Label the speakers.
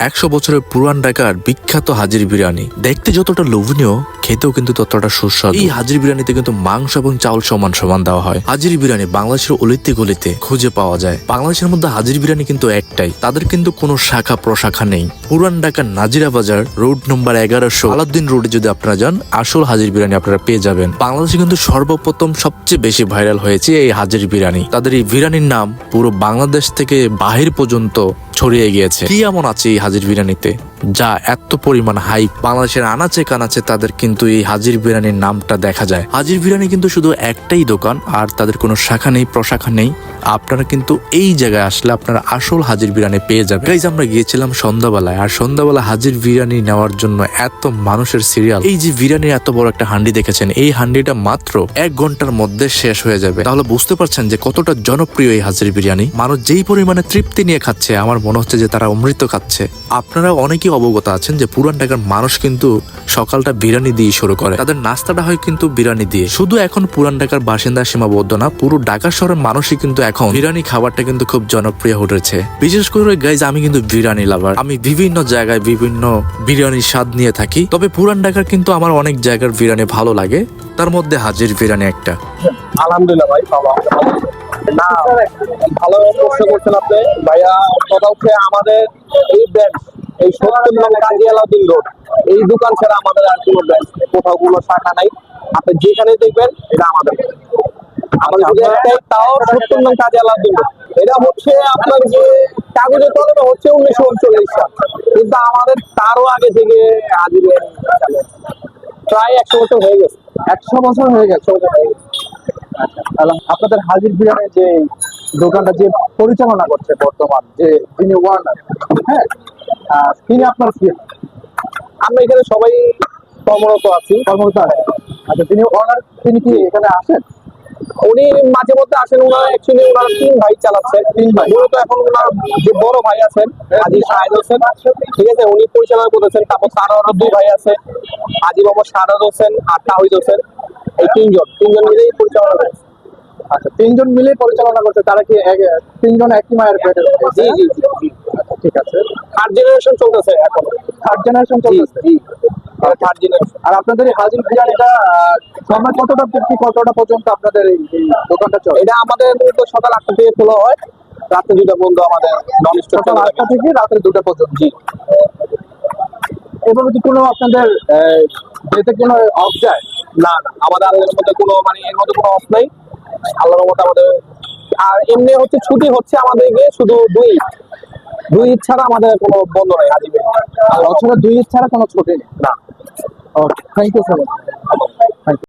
Speaker 1: একশো বছরের পুরান ঢাকার বিখ্যাত হাজির বিরিয়ানি। দেখতে যতটা লোভনীয় খেতেও কিন্তু ততটা সুস্বাদু। এই হাজির বিরিয়ানিতে কিন্তু মাংস এবং চাউল সমান সমান দেওয়া হয়। হাজির বিরিয়ানি বাংলাদেশের অলিতে গলিতে খুঁজে পাওয়া যায়। বাংলাদেশের মধ্যে হাজির বিরিয়ানি কিন্তু একটাই। তাদের কিন্তু কোনো শাখা প্রশাখা নেই। পুরান ঢাকার নাজিরা বাজার, রোড নম্বর এগারোশো, আলাউদ্দিন রোডে যদি আপনারা যান, আসল হাজির বিরিয়ানি আপনারা পেয়ে যাবেন। বাংলাদেশে কিন্তু সর্বপ্রথম সবচেয়ে বেশি ভাইরাল হয়েছে এই হাজির বিরিয়ানি। তাদের এই বিরিয়ানির নাম পুরো বাংলাদেশ থেকে বাহির পর্যন্ত ছড়িয়ে গিয়েছে। কি এমন আছে এই হাজির বিরিয়ানিতে? যা এত পরিমাণ হাইপ বাংলাদেশের আনাচে কানাচে তাদের কিন্তু এই হাজির বিরিয়ানির নামটা দেখা যায়। হাজির বিরিয়ানি কিন্তু শুধু একটাই দোকান, আর তাদের কোনো শাখা নেই, প্রশাখা নেই। আপনারা কিন্তু এই জায়গায় আসলে আপনারা আসল হাজির বিরিয়ানি পেয়ে যাবেন। গাইজ আমরা গিয়েছিলাম সন্ধ্যাবেলায়, আর সন্ধ্যাবেলা হাজির বিরিয়ানি নেওয়ার জন্য এত মানুষের সিরিয়াল এই যে বিরিয়ানির এত বড় একটা হান্ডি দেখেছেন, এই হান্ডিটা মাত্র এক ঘণ্টার মধ্যে শেষ হয়ে যাবে। তাহলে বুঝতে পারছেন যে কতটা জনপ্রিয় এই হাজির বিরিয়ানি। মানুষ যেই পরিমাণে তৃপ্তি নিয়ে খাচ্ছে, আমার মনে হচ্ছে যে তারা অমৃত খাচ্ছে। আপনারা অনেকেই অবগত আছেন যে পুরান ঢাকার মানুষ কিন্তু সকালটা বিরিয়ানি দিয়ে শুরু করে। তাদের নাস্তাটা হয় কিন্তু বিরিয়ানি দিয়ে। শুধু এখন পুরান ঢাকার বাসিন্দা সীমাবদ্ধ না, পুরো ঢাকা শহরের মানুষই কিন্তু এখন বিরিয়ানি খাবারটা কিন্তু খুব জনপ্রিয় হয়ে উঠেছে। বিশেষ করে গাইজ আমি কিন্তু বিরিয়ানি লাভার আমি বিভিন্ন জায়গায় বিভিন্ন বিরিয়ানির স্বাদ নিয়ে থাকি। তবে পুরান ঢাকার কিন্তু আমার অনেক জায়গার বিরিয়ানি ভালো লাগে। তার মধ্যে হাজির বিরিয়ানি একটা।
Speaker 2: আলহামদুলিল্লাহ ভাই না, ভালো প্রশ্ন করছেন আপনি। ভাইয়া, কথা হচ্ছে আমাদের এই ব্যাংক এই সত্তর নং কাজী আলাউদ্দিন রোড। এই দোকান ছাড়া আমাদের আর কোনো ব্যাংক কোথাও কোনো শাখা নাই। আপনি যেখানে দেখবেন এটা আমাদের। আমাদের যদি একটাই তাও সত্তর নং কাজী আলাউদ্দিন রোড। এটা হচ্ছে আপনার যে কলমে হচ্ছে উনিশশো উনচল্লিশ সাল। কিন্তু আমাদের তারও আগে থেকে প্রায় একশো বছর হয়ে গেছে। একশো বছর হয়ে গেছে।
Speaker 3: আপনাদের হাজির বিরিয়ানি যে দোকানটা যে পরিচালনা করছে বর্তমান যে যিনি ওয়ার্নার হ্যাঁ তিনি আপনার কি
Speaker 2: আমরা এখানে সবাই কর্মরত আছি।
Speaker 3: কর্মরত আচ্ছা তিনি ওয়ার্নার তিনি কি এখানে আসেন?
Speaker 2: উনি মাঝে মধ্যে আসেন ওনারা অ্যাকচুয়ালি ওনারা তিন ভাই চালাচ্ছেন।
Speaker 3: তিন ভাই।
Speaker 2: মূলত এখন ওনার যে বড় ভাই আছেন আজি শাহেদ হোসেন ঠিক আছে উনি পরিচালনা করেছেন তারপর তার আরও দুই ভাই আছে আজি মোহাম্মদ শাহাদ হোসেন আর তাহিদ হোসেন। এই তিনজন তিনজন মিলেই পরিচালনা করেছে।
Speaker 3: আচ্ছা তিনজন মিলে পরিচালনা করছে তারা কি তিনজন একই মায়ের পেটে
Speaker 2: জি জি জি।
Speaker 3: আচ্ছা ঠিক আছে।
Speaker 2: থার্ড জেনারেশন চলতেছে এখন।
Speaker 3: থার্ড জেনারেশন চলতেছে?
Speaker 2: থার্ড জেনারেশন
Speaker 3: আর আপনাদের হাজির আহ, সময় কতটা থেকে কতটা পর্যন্ত আপনাদের এই দোকানটা চলে?
Speaker 2: এটা আমাদের মূলত সকাল আটটা থেকে খোলা হয় রাত্রে দুইটা বন্ধ আমাদের নন স্টপ
Speaker 3: সকাল আটটা থেকে রাত্রে দুটা পর্যন্ত।
Speaker 2: জি।
Speaker 3: এভাবে কি কোনো আপনাদের যেতে কোনো অফ যায়?
Speaker 2: না না আমাদের আল্লাহর মধ্যে কোনো মানে এর মধ্যে কোনো অফ নাই। আল্লাহর মধ্যে আমাদের আর এমনি হচ্ছে ছুটি হচ্ছে আমাদেরকে শুধু দুই দুই ছাড়া আমাদের কোনো বন্ধ নাই আজিবে
Speaker 3: আর ছাড়া দুই ছাড়া কোনো ছুটি নেই?
Speaker 2: না।
Speaker 3: Okay thank you so much